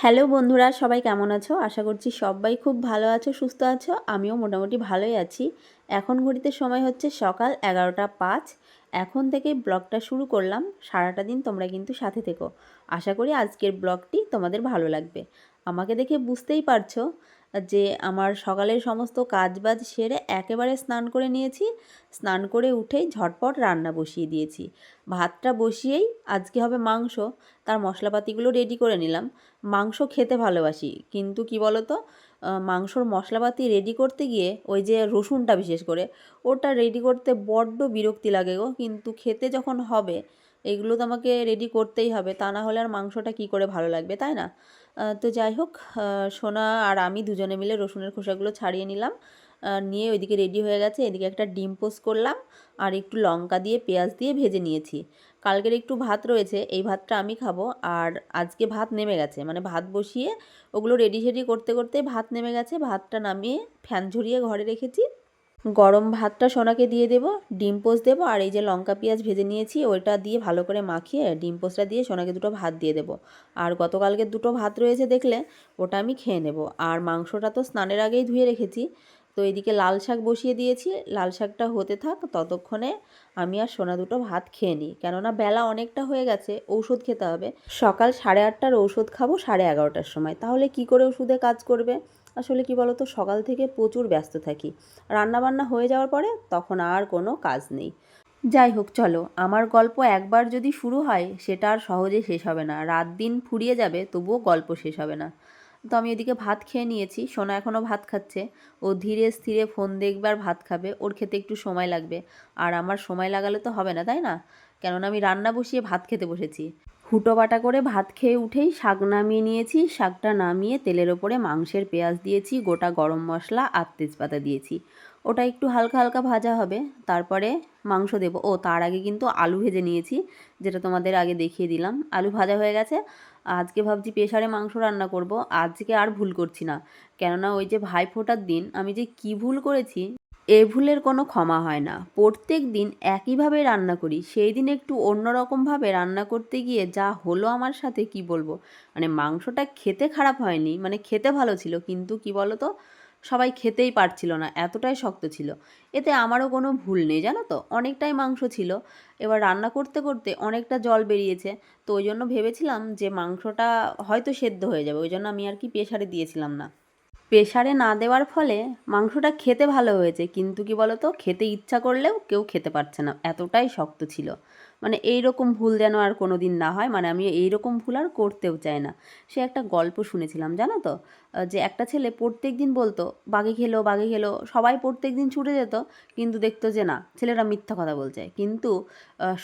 Hello বন্ধুরা, সবাই কেমন আছো? আশা করছি সবাই খুব ভালো আছো, সুস্থ আছো। আমিও মোটামুটি ভালোই আছি। এখন ঘড়িতে সময় হচ্ছে সকাল এগারোটা পাঁচ। এখন থেকে ব্লগটা শুরু করলাম। সারাটা দিন তোমরা কিন্তু সাথে থেকো। আশা করি আজকের ব্লগটি তোমাদের ভালো লাগবে। আমাকে দেখে বুঝতেই পারছ যে আমার সকালের সমস্ত কাজবাজ সেরে একেবারে স্নান করে নিয়েছি। স্নান করে উঠেই ঝটপট রান্না বসিয়ে দিয়েছি। ভাতটা বসিয়েই আজকে হবে মাংস। তার মশলাপাতিগুলো রেডি করে নিলাম। মাংস খেতে ভালোবাসি। কিন্তু কি বলতো? মাংসর মশলাপাতি রেডি করতে গিয়ে ওই যে রসুনটা বিশেষ করে, ওটা রেডি করতে বড্ড বিরক্তি লাগে গো। কিন্তু খেতে যখন হবে এগুলো তো আমাকে রেডি করতেই হবে। তা না হলে আর মাংসটা কি করে ভালো লাগবে, তাই না? তো যাই হোক সোনা আর আমি দুজনে মিলে রসুনের খোসাগুলো ছাড়িয়ে নিলাম। নিয়ে ওইদিকে রেডি হয়ে গেছে। এদিকে একটা ডিম পোস্ট করলাম আর একটু লঙ্কা দিয়ে, পেঁয়াজ দিয়ে ভেজে নিয়েছি। কালকের একটু ভাত রয়েছে, এই ভাতটা আমি খাব। আর আজকে ভাত নেমে গেছে মানে ভাত বসিয়ে ওগুলো রেডি সেডি করতে করতে ভাত নেমে গেছে। ভাতটা নামিয়ে ফ্যান ঝরিয়ে ঘরে রেখেছি। গরম ভাতটা সোনাকে দিয়ে দেবো, ডিম পোস্ট দেবো, আর এই যে লঙ্কা পেঁয়াজ ভেজে নিয়েছি, ওইটা দিয়ে ভালো করে মাখিয়ে ডিম পোস্টটা দিয়ে সোনাকে দুটো ভাত দিয়ে দেবো। আর গতকালকে দুটো ভাত রয়েছে দেখলে, ওটা আমি খেয়ে নেব। আর মাংসটা তো স্নানের আগেই ধুয়ে রেখেছি, তো এদিকে লাল শাক বসিয়ে দিয়েছি, লাল শাকটা হতে থাক, ততক্ষণে আমি আর সোনা দুটো ভাত খেয়ে নিই। কেননা বেলা অনেকটা হয়ে গেছে, ঔষধ খেতে হবে। সকাল সাড়ে আটটার ঔষধ খাব সাড়ে এগারোটার সময়, তাহলে কি করে ওষুধে কাজ করবে? আসলে কি বলতো, সকাল থেকে প্রচুর ব্যস্ত থাকি। রান্নাবান্না হয়ে যাওয়ার পরে তখন আর কোনো কাজ নেই। যাই হোক, চলো। আমার গল্প একবার যদি শুরু হয়, সেটা আর সহজে শেষ হবে না। রাত দিন ফুরিয়ে যাবে, তবুও গল্প শেষ হবে না। তো আমি এদিকে ভাত খেয়ে নিয়েছি। সোনা এখনও ভাত খাচ্ছে। ও ধীরে স্থিরে ফোন দেখবে আর ভাত খাবে। ওর খেতে একটু সময় লাগবে। আর আমার সময় লাগালে তো হবে না, তাই না? কেননা আমি রান্না বসিয়ে ভাত খেতে বসেছি। হুটো বাটা করে ভাত খেয়ে উঠেই শাক নামিয়ে নিয়েছি। শাকটা নামিয়ে তেলের ওপরে মাংসের পেঁয়াজ দিয়েছি, গোটা গরম মশলা আর তেজপাতা দিয়েছি। ওটা একটু হালকা হালকা ভাজা হবে। তারপরে মাংস দেবো। ও, তার আগে কিন্তু আলু ভেজে নিয়েছি, যেটা তোমাদের আগে দেখিয়ে দিলাম। আলু ভাজা হয়ে গেছে। আজকে ভাবছি প্রেশারে মাংস রান্না করব। আজকে আর ভুল করছি না। কেননা ওই যে ভাই ফোটার দিন, আমি যে কি ভুল করেছি এ ভুলের কোনো ক্ষমা হয় না। প্রত্যেক দিন একইভাবে রান্না করি, সেই দিন একটু অন্যরকমভাবে রান্না করতে গিয়ে যা হলো আমার সাথে কি বলব? মানে মাংসটা খেতে খারাপ হয়নি মানে খেতে ভালো ছিল, কিন্তু কি বলো তো সবাই খেতেই পারছিল না, এতটাই শক্ত ছিল। এতে আমারও কোনো ভুল নেই, জানো তো? অনেকটাই মাংস ছিল। এবার রান্না করতে করতে অনেকটা জল বেরিয়েছে, তো ওই জন্য ভেবেছিলাম যে মাংসটা হয়তো সেদ্ধ হয়ে যাবে, ওই জন্য আমি আর কি প্রেশারে দিয়েছিলাম না। প্রেশারে না দেওয়ার ফলে মাংসটা খেতে ভালো হয়েছে। কিন্তু কি বলতো? খেতে ইচ্ছা করলেও কেউ খেতে পারছে না। এতটাই শক্ত ছিল। মানে এই রকম ভুল যেন আর কোনো দিন না হয়। মানে আমি এই রকম ভুল আর করতেও চাই না। সে একটা গল্প শুনেছিলাম, জানো তো? যে একটা ছেলে প্রত্যেক দিন বলতো, বাঘে খেলো বাঘে খেলো, সবাই প্রত্যেক দিন ছুটে যেত, কিন্তু দেখতো যে না, ছেলেরা মিথ্যা কথা বলছে। কিন্তু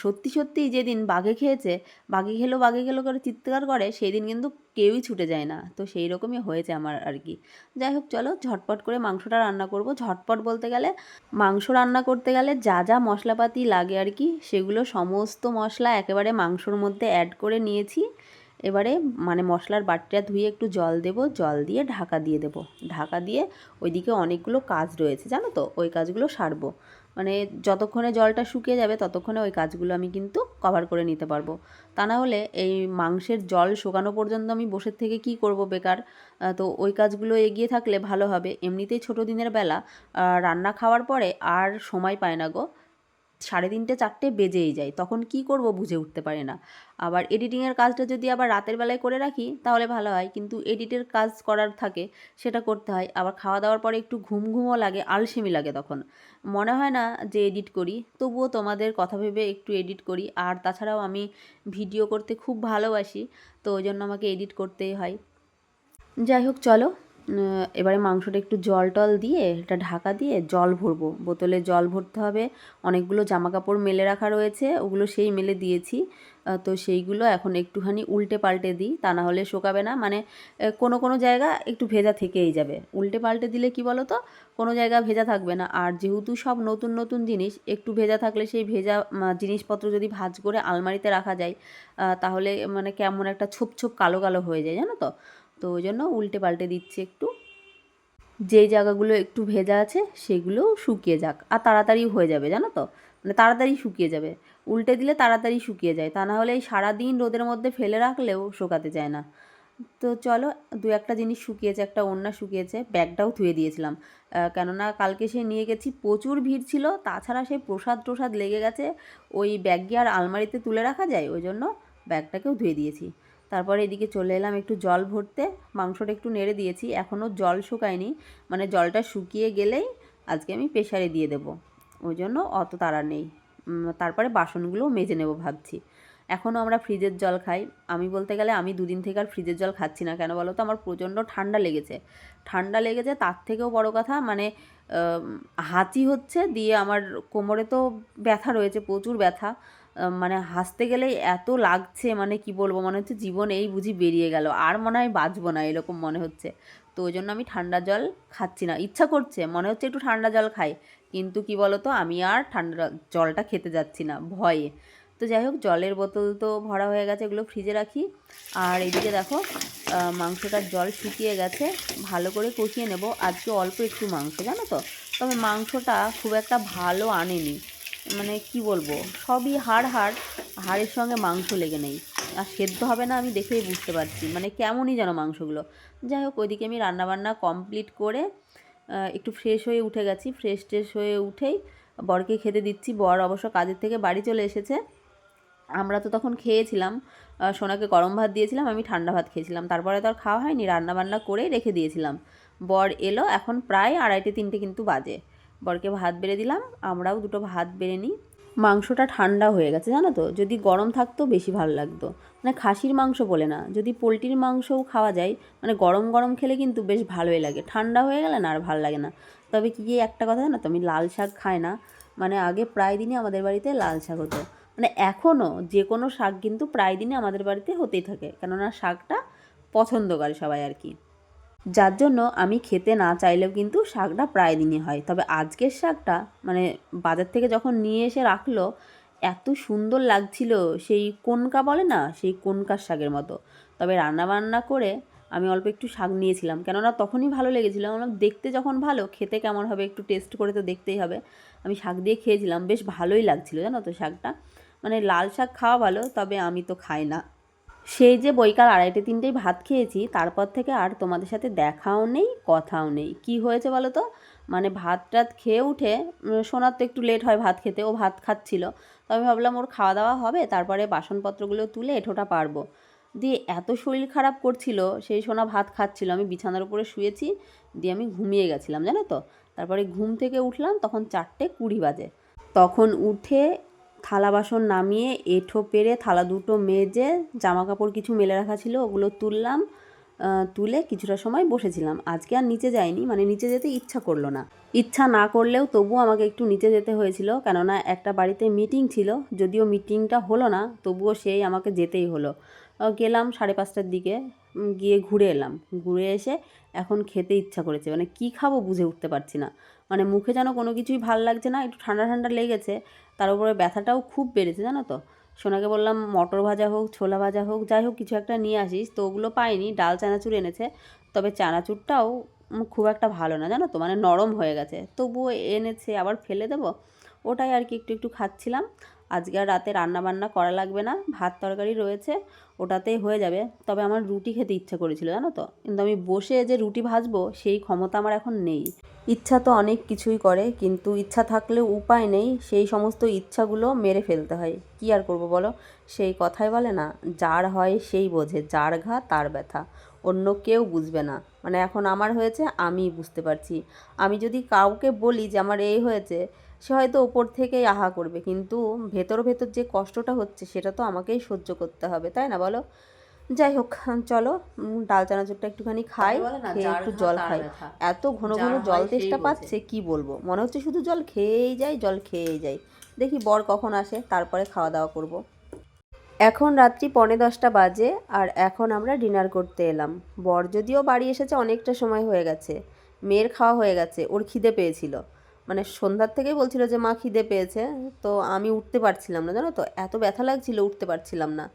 সত্যি সত্যিই যেদিন বাঘে খেয়েছে, বাঘে খেলো বাঘে খেলো করে চিৎকার করে সেই দিন কিন্তু কেউই ছুটে যায় না। তো সেই রকমই হয়েছে আমার আর কি। যাই হোক, চলো ঝটপট করে মাংসটা রান্না করব। ঝটপট বলতে গেলে, মাংস রান্না করতে গেলে যা যা মশলাপাতি লাগে আর কি, সেগুলো সমস্ত মশলা একেবারে মাংসর মধ্যে অ্যাড করে নিয়েছি। এবারে মানে মশলার বাটিটা ধুয়ে একটু জল দেব, জল দিয়ে ঢাকা দিয়ে দেব। ঢাকা দিয়ে ওইদিকে অনেকগুলো কাজ রয়েছে, জানো তো? ওই কাজগুলো সারবো। মানে যতক্ষণে জলটা শুকিয়ে যাবে, ততক্ষণে ওই কাজগুলো আমি কিন্তু কভার করে নিতে পারব। তা না হলে এই মাংসের জল শুকানো পর্যন্ত আমি বসে থেকে কি করব বেকার? তো ওই কাজগুলো এগিয়ে থাকলে ভালো হবে। এমনিতেই ছোটো দিনের বেলা রান্না খাওয়ার পরে আর সময় পায় না গো। সাড়ে তিনটে, চারটে বেজেই যায়। তখন কি করব বুঝে উঠতে পারি না। আবার এডিটিংয়ের কাজটা যদি আবার রাতের বেলায় করে রাখি, তাহলে ভালো হয়। কিন্তু এডিটের কাজ করার থাকে, সেটা করতে হয়। আবার খাওয়া দাওয়ার পরে একটু ঘুম ঘুমও লাগে, আলসেমি লাগে তখন। মনে হয় না যে এডিট করি। তবুও তোমাদের কথা ভেবে একটু এডিট করি। আর তাছাড়াও আমি ভিডিও করতে খুব ভালোবাসি, তো ওই জন্য আমাকে এডিট করতেই হয়। যাই হোক, চলো। এবারে মাংসটা একটু জল টল দিয়ে, এটা ঢাকা দিয়ে জল ভরবো। বোতলে জল ভরতে হবে। অনেকগুলো জামা কাপড় মেলে রাখা রয়েছে, ওগুলো সেই মেলে দিয়েছি। তো সেইগুলো এখন একটুখানি উল্টে পাল্টে দিই, তা না হলে শোকাবে না। মানে কোনো কোনো জায়গা একটু ভেজা থেকেই যাবে। উল্টে পাল্টে দিলে কি বলো তো কোনো জায়গা ভেজা থাকবে না। আর যেহেতু সব নতুন নতুন জিনিস, একটু ভেজা থাকলে সেই ভেজা জিনিসপত্র যদি ভাঁজ করে আলমারিতে রাখা যায় তাহলে মানে কেমন একটা ছোপ ছোপ কালো কালো হয়ে যায়, জানো তো? তো ওই জন্য উল্টে পাল্টে দিচ্ছি একটু। যেই জায়গাগুলো একটু ভেজা আছে সেগুলো শুকিয়ে যাক। আর তাড়াতাড়ি হয়ে যাবে, জানো তো? মানে তাড়াতাড়ি শুকিয়ে যাবে। উল্টে দিলে তাড়াতাড়ি শুকিয়ে যায়। তা না হলে এই সারাদিন রোদের মধ্যে ফেলে রাখলেও শুকাতে চায় না। তো চলো, দু একটা জিনিস শুকিয়েছে, একটা ওড়না শুকিয়েছে, ব্যাগটাও ধুয়ে দিয়েছিলাম। কেননা কালকে সে নিয়ে গেছি, প্রচুর ভিড় ছিল, তাছাড়া সেই প্রসাদ প্রসাদ লেগে গেছে, ওই ব্যাগ গিয়ে আর আলমারিতে তুলে রাখা যায়, ওই জন্য ব্যাগটাকেও ধুয়ে দিয়েছি। তারপরে এদিকে চলে এলাম একটু জল ভরতে। মাংসটা একটু নেড়ে দিয়েছি, এখনও জল শুকায়নি। মানে জলটা শুকিয়ে গেলেই আজকে আমি প্রেশারে দিয়ে দেবো। ওই জন্য অত তাড়া নেই। তারপরে বাসনগুলোও মেজে নেব ভাবছি। এখনও আমরা ফ্রিজের জল খাই। আমি বলতে গেলে আমি দুদিন থেকে আর ফ্রিজের জল খাচ্ছি না। কেন বলো তো? আমার প্রচণ্ড ঠান্ডা লেগেছে। ঠান্ডা লেগেছে, তার থেকেও বড় কথা মানে হাঁচি হচ্ছে, দিয়ে আমার কোমরে তো ব্যথা রয়েছে, প্রচুর ব্যথা। মানে হাসতে গেলে এত লাগছে মানে কি বলব, মনে হচ্ছে জীবন এই বুঝি বেরিয়ে গেল। আর মনে হয় বাঁচবো না, এরকম মনে হচ্ছে। তো ওই জন্য আমি ঠান্ডা জল খাচ্ছি না। ইচ্ছা করছে, মনে হচ্ছে একটু ঠান্ডা জল খাই। কিন্তু কি বলো তো আমি আর ঠান্ডা জলটা খেতে যাচ্ছি না, ভয়ে। তো যাই হোক, জলের বোতল তো ভরা হয়ে গেছে, এগুলো ফ্রিজে রাখি। আর এদিকে দেখো মাংসটার জল শুকিয়ে গেছে। ভালো করে কষিয়ে নেব। আজকে অল্প একটু মাংস, জানো তো? তবে মাংসটা খুব একটা ভালো আনেনি। মানে কি বলব, সবই হাড় হাড়, হাড়ের সঙ্গে মাংস লেগে নেই। আর সেদ্ধ হবে না আমি দেখেই বুঝতে পারছি মানে কেমনই যেন মাংসগুলো। যাই হোক, ওইদিকে আমি রান্নাবান্না কমপ্লিট করে একটু ফ্রেশ হয়ে উঠে গেছি। ফ্রেশ ট্রেশ হয়ে উঠেই বরকে খেতে দিচ্ছি। বর অবশ্য কাজের থেকে বাড়ি চলে এসেছে। আমরা তো তখন খেয়েছিলাম সোনাকে গরম ভাত দিয়েছিলাম, আমি ঠান্ডা ভাত খেয়েছিলাম। তারপরে তো আর খাওয়া হয়নি, রান্নাবান্না করেই রেখে দিয়েছিলাম। বর এলো, এখন প্রায় আড়াইটে তিনটে কিন্তু বাজে। বরকে ভাত বেড়ে দিলাম, আমরাও দুটো ভাত বেড়ে নিই। মাংসটা ঠান্ডা হয়ে গেছে, জানো তো? যদি গরম থাকতো বেশি ভালো লাগতো। মানে খাসির মাংস বলে না, যদি পোলট্রির মাংসও খাওয়া যায় মানে গরম গরম খেলে কিন্তু বেশ ভালোই লাগে। ঠান্ডা হয়ে গেলে না আর ভালো লাগে না। তবে কি একটা কথা জানো তো, আমি লাল শাক খাই না। মানে আগে প্রায় দিনই আমাদের বাড়িতে লাল শাক হতো। মানে এখনও যে কোনো শাক কিন্তু প্রায় দিনই আমাদের বাড়িতে হতেই থাকে। কেননা শাকটা পছন্দ করে সবাই আর কি। যার জন্য আমি খেতে না চাইলেও কিন্তু শাকটা প্রায় দিনই হয়। তবে আজকের শাকটা মানে বাজার থেকে যখন নিয়ে এসে রাখল, এত সুন্দর লাগছিল সেই কোনকা বলে না, সেই কোনকার শাকের মতো। তবে রান্না বান্না করে আমি অল্প একটু শাক নিয়েছিলাম। কেননা তখনই ভালো লেগেছিলো। আমার দেখতে যখন ভালো, খেতে কেমন হবে? একটু টেস্ট করে তো দেখতেই হবে। আমি শাক দিয়ে খেয়েছিলাম। বেশ ভালোই লাগছিল, জানো তো শাকটা। মানে লাল শাক খাওয়া ভালো, তবে আমি তো খাই না। সেই যে বৈকাল আড়াইটে তিনটেই ভাত খেয়েছি, তারপর থেকে আর তোমাদের সাথে দেখাও নেই, কথাও নেই। কি হয়েছে বলো তো? মানে ভাত টাত খেয়ে উঠে সোনার তো একটু লেট হয় ভাত খেতে, ও ভাত খাচ্ছিল। তো আমি ভাবলাম ওর খাওয়া দাওয়া হবে, তারপরে বাসনপত্রগুলো তুলে এঠোটা পারব। দিয়ে এত শরীর খারাপ করছিল, সেই সোনা ভাত খাচ্ছিল। আমি বিছানার উপরে শুয়েছি, দিয়ে আমি ঘুমিয়ে গেছিলাম, জানো তো? তারপরে ঘুম থেকে উঠলাম, তখন চারটে কুড়ি বাজে। তখন উঠে থালা বাসন নামিয়ে এঁঠো পেরে থালা দুটো মেজে জামা কাপড় কিছু মেলে রাখা ছিল, ওগুলো তুললাম তুলে কিছুটা সময় বসেছিলাম। আজকে আর নিচে যাইনি মানে নিচে যেতে ইচ্ছা করল না। ইচ্ছা না করলেও তবুও আমাকে একটু নিচে যেতে হয়েছিল, কেননা একটা বাড়িতে মিটিং ছিল, যদিও মিটিংটা হলো না, তবুও সেই আমাকে যেতেই হলো। গেলাম সাড়ে পাঁচটার দিকে গিয়ে ঘুরে এলাম। ঘুরে এসে এখন খেতে ইচ্ছা করেছে মানে কি খাব বুঝে উঠতে পারছি না। মানে মুখে যেন কোনো কিছুই ভালো লাগছে না, একটু ঠান্ডা ঠান্ডা লেগেছে, তার উপরে ব্যথাটাও খুব বেড়েছে, জানো তো? সোনাকে বললাম, মটর ভাজা হোক, ছোলা ভাজা হোক, যাই হোক কিছু একটা নিয়ে আসিস, তো ওগুলো পাইনি, ডাল চানাচুর এনেছে, তবে চানাচুরটাও খুব একটা ভালো না, জানো তো? মানে নরম হয়ে গেছে, তবুও এনেছে, আবার ফেলে দেবো? ওটাই আর কি একটু একটু খাচ্ছিলাম, আজকে আর রাতে রান্না বান্না করা লাগবে না, ভাত তরকারি রয়েছে ওটাতেই হয়ে যাবে, তবে আমার রুটি খেতে ইচ্ছা করেছিল, জানো তো? কিন্তু আমি বসে যে রুটি ভাজবো, সেই ক্ষমতা আমার এখন নেই। ইচ্ছা তো অনেক কিছুই করে, কিন্তু ইচ্ছা থাকলে উপায় নেই, সেই সমস্ত ইচ্ছাগুলো মেরে ফেলতে হয়। কি আর করব বলো? সেই কথাই বলে না, যার হয় সেই বোঝে, যার ঘা তার ব্যথা। অন্য কেউ বুঝবে না। মানে এখন আমার হয়েছে আমি বুঝতে পারছি। আমি যদি কাউকে বলি যে আমার এই হয়েছে, সে হয়তো ওপর থেকেই আহা করবে, কিন্তু ভেতর ভেতর যে কষ্টটা হচ্ছে, সেটা তো আমাকেই সহ্য করতে হবে, তাই না বলো? যাই হোক চলো ডাল চানাচুরটা একটুখানি খাই খেয়ে একটু জল খাই। এত ঘন ঘন জল তেষ্টা পাচ্ছে কি বলব? মনে হচ্ছে শুধু জল খেয়েই যাই জল খেয়েই যাই। দেখি বর কখন আসে তারপরে খাওয়া দাওয়া করব। এখন রাত্রি পৌনে দশটা বাজে আর এখন আমরা ডিনার করতে এলাম। বর যদিও বাড়ি এসেছে অনেকটা সময় হয়ে গেছে। মেয়ের খাওয়া হয়ে গেছে ওর খিদে পেয়েছিল। মানে সন্ধ্যার থেকেই বলছিল যে মা খিদে পেয়েছে। তো আমি উঠতে পারছিলাম না জানো তো? এত ব্যথা লাগছিল উঠতে পারছিলাম না।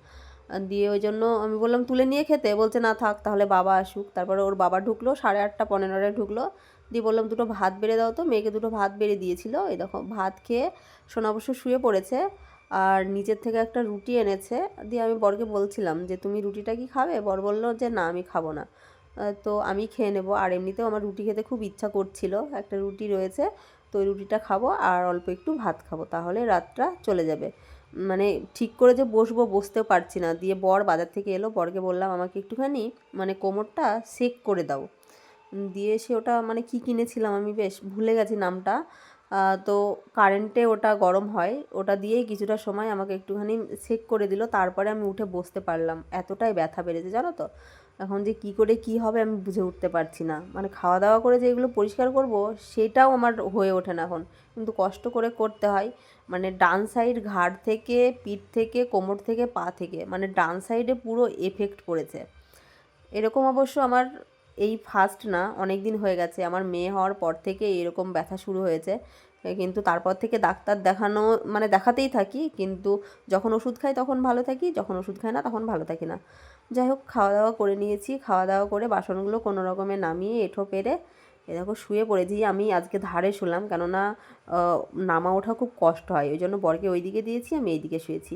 দিয়ে ওই জন্য আমি বললাম, তুলে নিয়ে খেতে। বলছে, না, থাক, তাহলে বাবা আসুক। তারপরে ওর বাবা ঢুকলো, সাড়ে আটটা পনেরোটায় ঢুকলো। দিয়ে বললাম, দুটো ভাত বেড়ে দাও তো। মেয়েকে দুটো ভাত বেড়ে দিয়েছিল। এই দেখো, ভাত খেয়ে সোনা অবশ্য শুয়ে পড়েছে আর নিচের থেকে একটা রুটি এনেছে। দিয়ে আমি বরকে বলছিলাম যে, তুমি রুটিটা কি খাবে? বর বলল যে, না, আমি খাব না। তো আমি খেয়ে নেব। আর এমনিতেও আমার রুটি খেতে খুব ইচ্ছা করছিল। একটা রুটি রয়েছে, তো ওই রুটিটা খাব আর অল্প একটু ভাত খাব। তাহলে রাতটা চলে যাবে। মানে ঠিক করে যে বসবো, বসতেও পারছি না। দিয়ে বর বাজার থেকে এলো, বরকে বললাম, আমাকে একটুখানি মানে কোমরটা সেক করে দাও। দিয়ে সে ওটা মানে কি কিনেছিলাম আমি বেশ ভুলে গেছি নামটা। তো কারেন্টে ওটা গরম হয়, ওটা দিয়েই কিছুটা সময় আমাকে একটুখানি সেক করে দিল। তারপরে আমি উঠে বসতে পারলাম। এতটাই ব্যথা বেড়েছে, জানো তো? এখন যে কি করে কি হবে আমি বুঝে উঠতে পারছি না। মানে খাওয়া দাওয়া করে যে এগুলো পরিষ্কার করব, সেটাও আমার হয়ে ওঠে না এখন। কিন্তু কষ্ট করে করতে হয়। মানে ডান সাইড ঘাড় থেকে, পিঠ থেকে, কোমর থেকে, পা থেকে মানে ডান সাইডে পুরো এফেক্ট পড়েছে এরকম অবশ্য আমার এই ফার্স্ট না অনেক দিন হয়ে গেছে। আমার মেয়ে হওয়ার পর থেকে এরকম ব্যথা শুরু হয়েছে। কিন্তু তারপর থেকে ডাক্তার দেখানো মানে দেখাতেই থাকি, কিন্তু যখন ওষুধ খাই তখন ভালো থাকি, যখন ওষুধ খাই না তখন ভালো থাকি না। যাই হোক, খাওয়া দাওয়া করে নিয়েছি। খাওয়া দাওয়া করে বাসনগুলো কোনো রকমে নামিয়ে এঁঠো পেরে এ দেখো শুয়ে পড়েছি, আমি আজকে ধারে শুলাম কেননা নামা ওঠা খুব কষ্ট হয়, ওই জন্য বরকে ওই দিকে দিয়েছি, আমি এই দিকে শুয়েছি।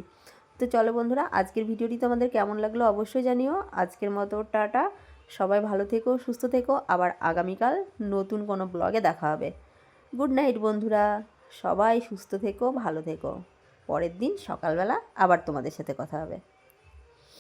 তো চলো বন্ধুরা, আজকের ভিডিওটি তোমাদের কেমন লাগল অবশ্যই জানিও। আজকের মতো টাটা, সবাই ভালো থেকো, সুস্থ থেকো, আবার আগামীকাল নতুন কোনো ব্লগে দেখা হবে। গুড নাইট বন্ধুরা, সবাই সুস্থ থেকো, ভালো থেকো। পরের দিন সকালবেলা আবার তোমাদের সাথে কথা হবে।